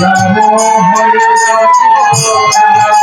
Ram Hare Ram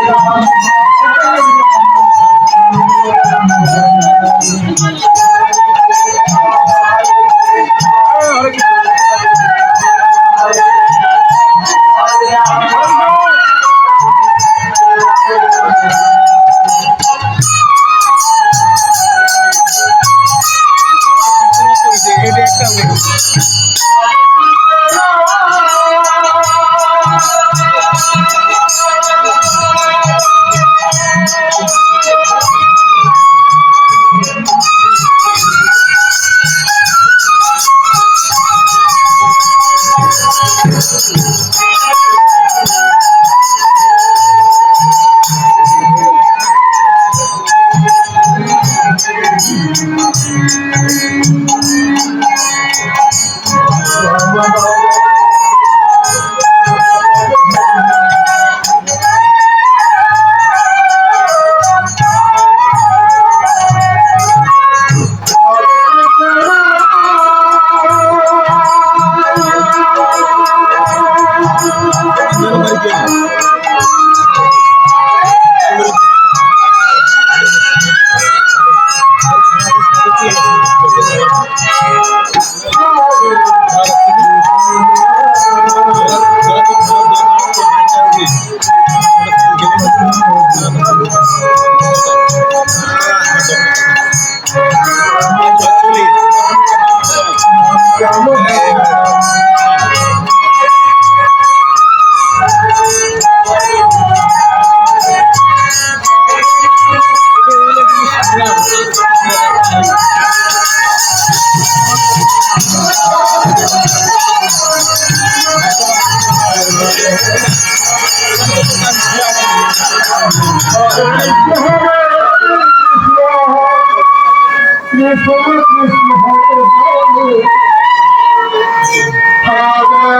Krishna Hare Ram